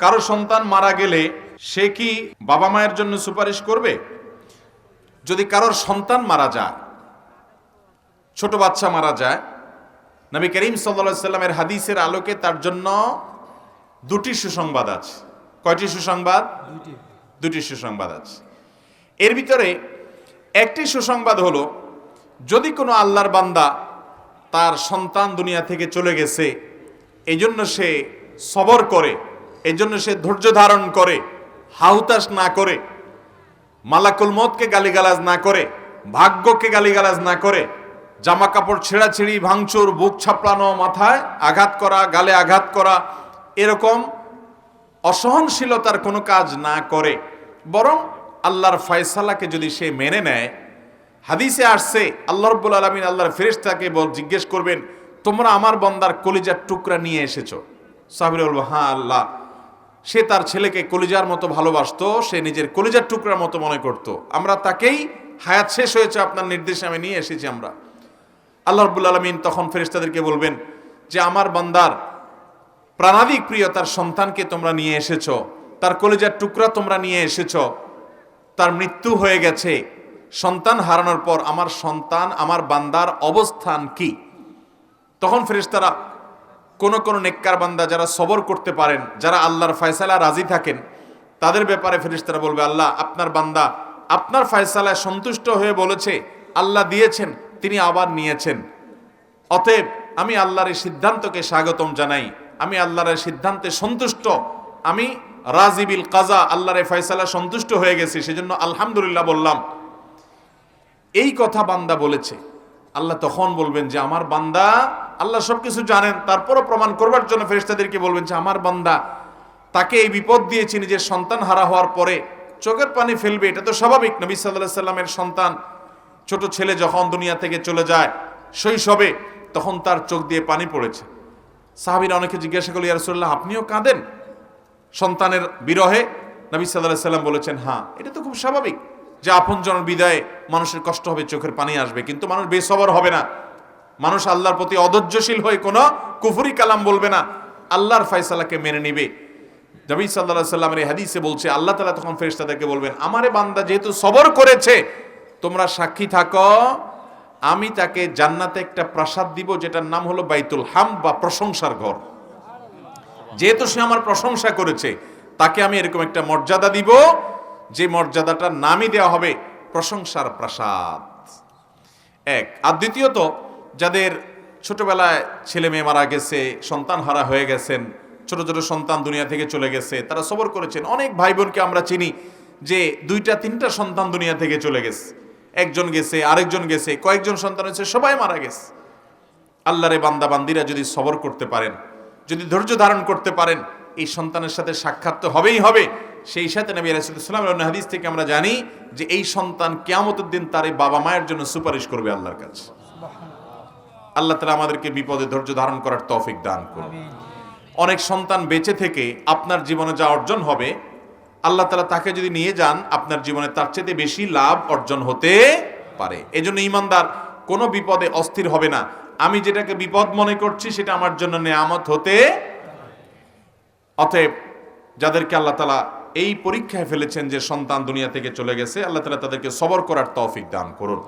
কারও সন্তান মারা গেলে সে কি বাবা মায়ের জন্য সুপারিশ করবে? যদি কারোর সন্তান মারা যায় ছোট বাচ্চা মারা যায় নবী করিম সাল্লা সাল্লামের হাদিসের আলোকে তার জন্য দুটি সুসংবাদ আছে। কয়টি সুসংবাদ? দুটি সুসংবাদ আছে। এর ভিতরে একটি সুসংবাদ হলো যদি কোনো আল্লাহর বান্দা তার সন্তান দুনিয়া থেকে চলে গেছে এই জন্য সে সবর করে। এই জন্য সে ধৈর্য ধারণ করে হাহুতাস না করে, মালাকুল মতকে গালিগালাজ না করে, ভাগ্যকে গালিগালাজ না করে জামা কাপড় ছেঁড়াছিড়ি, ভাঙচুর, বুক ছাপড়ানো মাথায় আঘাত করা, গালে আঘাত করা, এরকম অসহনশীলতার কোনো কাজ না করে। বরং আল্লাহর ফয়সালাকে যদি সে মেনে নেয়, হাদিসে আসছে, আল্লাহ রব্বুল আলমিন আল্লাহর ফেরেশতাকে বল, জিজ্ঞেস করবেন, তোমরা আমার বন্দার কলিজার টুকরা নিয়ে এসেছ? সাবির বলব হ্যাঁ আল্লাহ সে তার ছেলেকে কলিজার মতো ভালোবাসতো, সে নিজের কলিজার টুকরার মতো মনে করত। আমরা তাকেই হায়াত শেষ হয়েছে আপনার নির্দেশে আমি নিয়ে এসেছি আমরা। আল্লাহ রব্বুল আলমিন তখন ফেরেশতাদেরকে বলবেন যে, আমার বান্দার প্রাণাদিক প্রিয় তার সন্তানকে তোমরা নিয়ে এসেছ, তার কলেজার টুকরা তোমরা নিয়ে এসেছ, তার মৃত্যু হয়ে গেছে। সন্তান হারানোর পর আমার সন্তান, আমার বান্দার অবস্থান কি? তখন ফেরেশতারা কোন কোন নেককার বান্দা যারা সবর করতে পারেন, যারা আল্লাহর ফয়সালা রাজি থাকেন, তাদের ব্যাপারে ফেরেশতারা বলবে, আল্লাহ, আপনার বান্দা আপনার ফয়সালায় সন্তুষ্ট হয়ে বলেছে, আল্লাহ দিয়েছেন, তিনি আবার নিয়েছেন। অতএব আমি আল্লাহর এই সিদ্ধান্তকে স্বাগতম জানাই, আমি আল্লাহর সিদ্ধান্তে সন্তুষ্ট, আমি রাজিবিল কাজা, আল্লাহর এই ফয়সালা সন্তুষ্ট হয়ে গেছি, সেজন্য আলহামদুলিল্লাহ বললাম। এই কথা বান্দা বলেছে। আল্লাহ তখন বলবেন যে, আমার বান্দা আল্লাহ সবকিছু জানেন, তারপরও প্রমাণ করবার জন্য ফেরিস্তাদেরকে বলবেন যে, আমার বান্দা, তাকে এই বিপদ দিয়েছি, নিজের সন্তান হারা হওয়ার পরে চোখের পানি ফেলবে, এটা তো স্বাভাবিক। নবী সাল্লাহ সাল্লামের সন্তান, ছোট ছেলে যখন দুনিয়া থেকে চলে যায় শৈশবে, তখন তার চোখ দিয়ে পানি পড়েছে। সাহাবিরা অনেকে জিজ্ঞাসা করল ইয়ারসোল্লাহ আপনিও কাঁদেন? সন্তানের বিরহে নবী সাল্লাহ সাল্লাম বলেছেন হ্যাঁ এটা তো খুব স্বাভাবিক যে আপনজনের বিদায়ে মানুষের কষ্ট হবে, চোখের পানি আসবে, কিন্তু মানুষ বেসবর হবে না। মানুষ আল্লাহর প্রতি অধৈর্যশীল হয়ে কোনো কুফুরি কালাম বলবে না। আল্লাহর ফয়সালাকে মেনে নিবে। নবী সাল্লাহ সাল্লামের হাদিসে বলছে, আল্লাহ তালা তখন ফেরেশতাদেরকে বলবেন, আমারে বান্দা যেহেতু সবর করেছে, তোমরা সাক্ষী থাকো, আমি তাকে জান্নাতে একটা প্রাসাদ দিব যেটার নাম হলো বাইতুল হাম বা প্রশংসার ঘর। যেহেতু সে আমার প্রশংসা করেছে, তাকে আমি এরকম একটা মর্যাদা দিব, যে মর্যাদাটার নামই দেওয়া হবে প্রশংসার প্রাসাদ। এক। আর দ্বিতীয়ত যাদের ছোটবেলায় ছেলে মেয়ে মারা গেছে, সন্তান হারা হয়ে গেছেন, ছোট ছোট সন্তান দুনিয়া থেকে চলে গেছে, তারা সবর করেছেন। অনেক ভাই বোনকে আমরা চিনি যে দুইটা, তিনটা সন্তান দুনিয়া থেকে চলে গেছে। একজন গেছে, আরেকজন গেছে, কয়েকজন সন্তান হয়েছে, সবাই মারা গেছে। আল্লাহরে বান্দা, বান্দিরা যদি সবর করতে পারেন, যদি ধৈর্য ধারণ করতে পারেন, এই সন্তানের সাথে সাক্ষাৎ তো হবেই হবে। সেই সাথে নবী আলাইসালাম অন্য হাদিস থেকে আমরা জানি যে এই সন্তান কেয়ামতের দিন তার বাবা মায়ের জন্য সুপারিশ করবে আল্লাহর কাছে। আল্লাহ তালা আমাদেরকে বিপদে ধৈর্য ধারণ করার তৌফিক দান করুন। অনেক সন্তান বেঁচে থেকে আপনার জীবনে যা অর্জন হবে, আল্লাহ তালা তাকে যদি নিয়ে যান, আপনার জীবনে তার চেয়ে বেশি লাভ অর্জন হতে পারে। এজন্য ইমানদার কোনো বিপদে অস্থির হবে না। আমি যেটাকে বিপদ মনে করছি, সেটা আমার জন্য নেয়ামত হতে অতএব যাদেরকে আল্লাহ তালা এই পরীক্ষায় ফেলেছেন যে সন্তান দুনিয়া থেকে চলে গেছে, আল্লাহ তালা তাদেরকে সবর করার তৌফিক দান করুন।